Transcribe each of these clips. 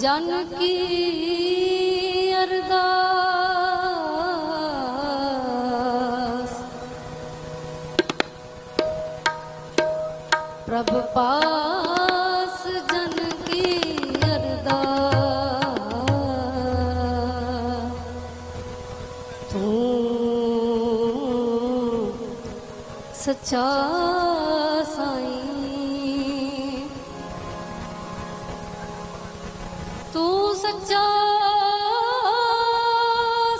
ਜਨ ਕੀ ਅਰਦਾਸ। ਪ੍ਰਭ ਪਾਸ ਜਨ ਕੀ ਅਰਦਾਸ। ਤੂੰ ਸੱਚਾ ਸਾਈਂ ਸੱਚਾ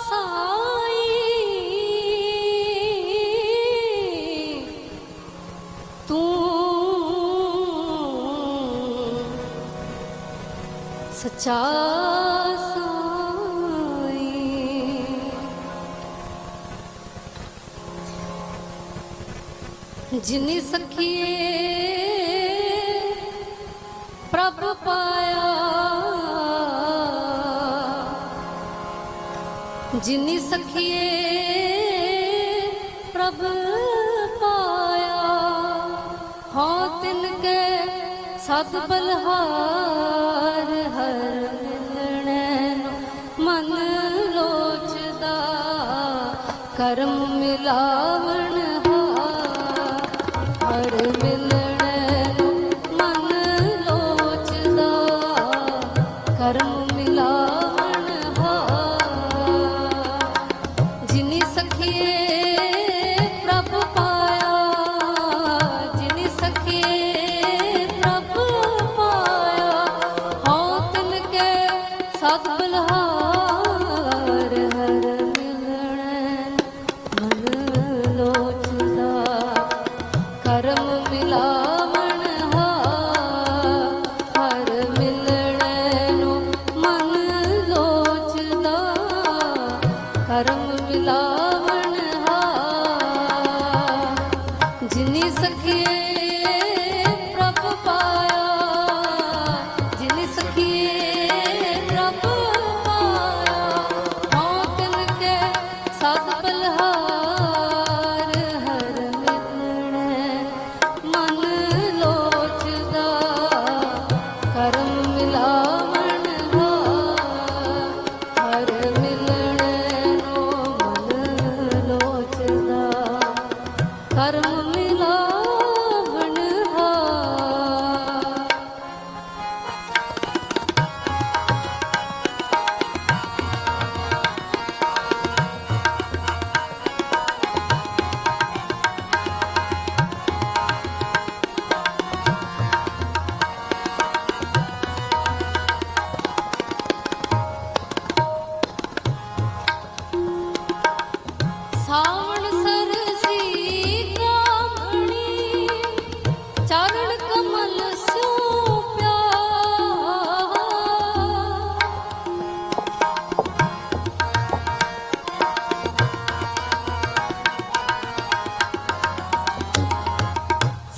ਸਾਈ ਤੂੰ ਸੱਚਾ ਸਾਈਂ ਜਿਨੀ ਸਖੀਏ ਪ੍ਰਭ ਪਾਇਆ ਜਿਨੀ ਸਖੀਏ ਪ੍ਰਭ ਪਾਇਆ। ਹਾਂ ਤਿਨ ਕੇ ਸਤ ਬਲਹਾਰ ਹਰ ਮਿਲਣੈ ਨੂੰ ਮਨ ਲੋਚਦਾ। ਕਰਮ ਮਿਲਾਵਣ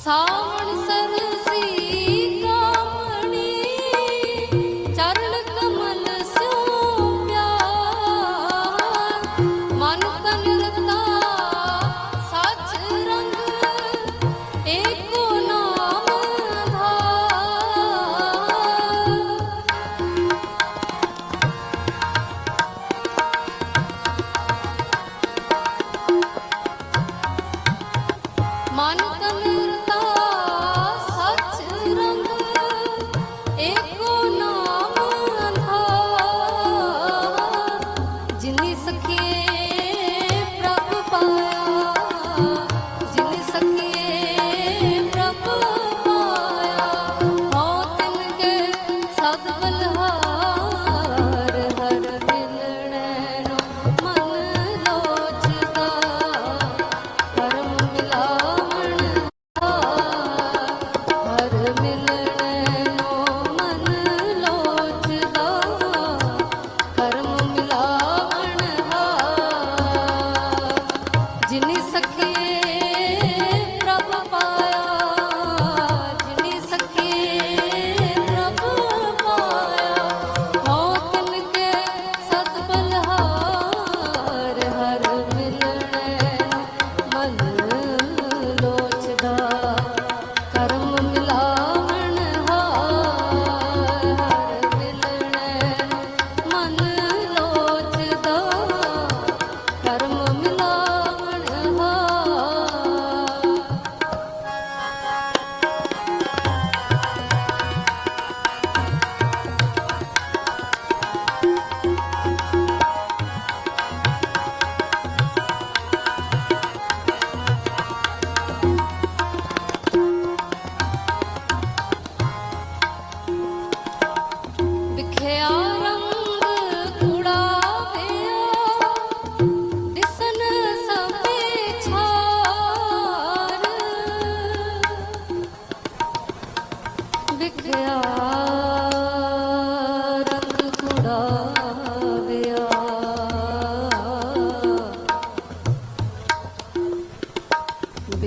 好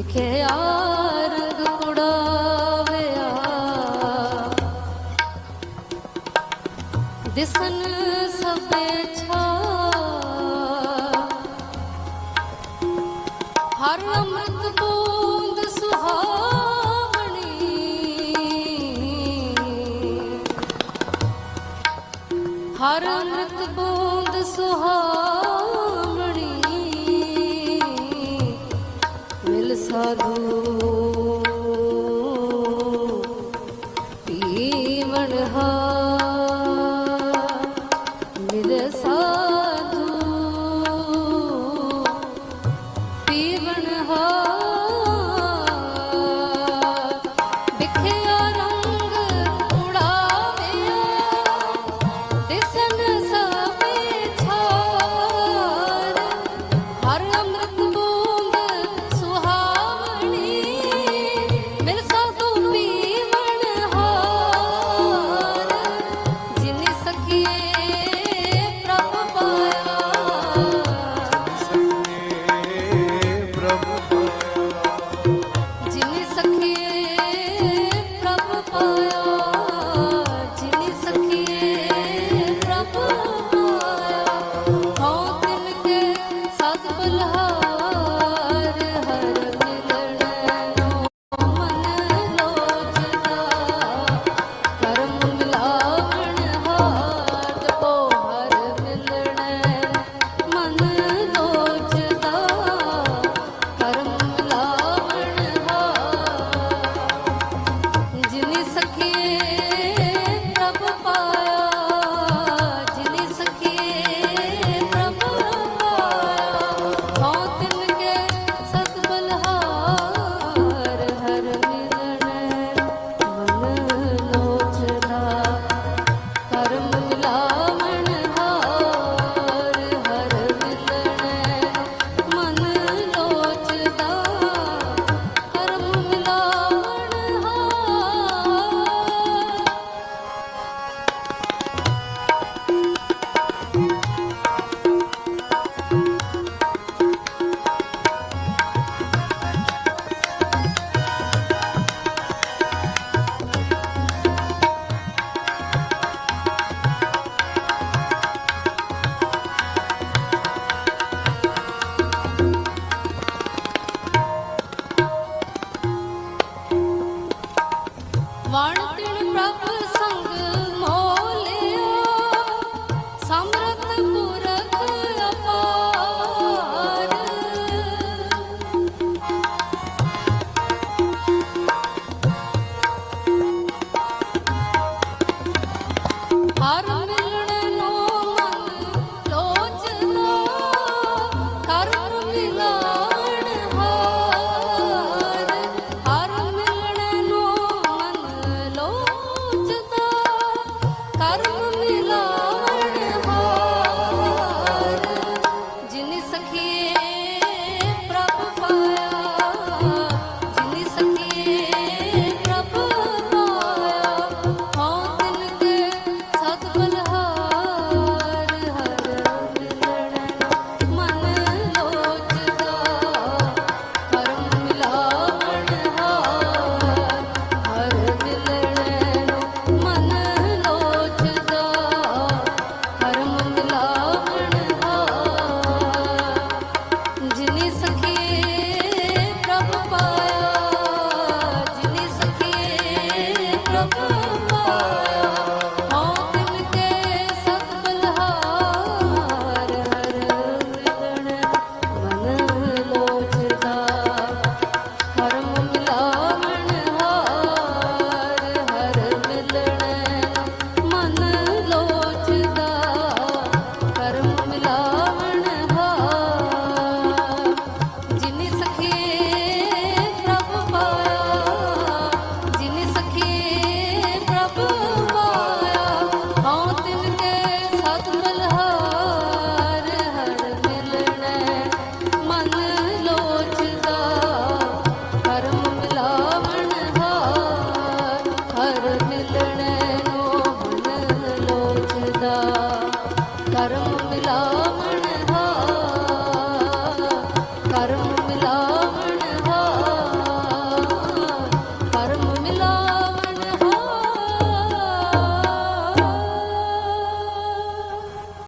ਵਿਖਿਆ ਰੰਗ ਕੁੜਾਵਿਆ ਹਰ ਅੰਮ੍ਰਿਤ ਸੁਹਾਵਣੀ।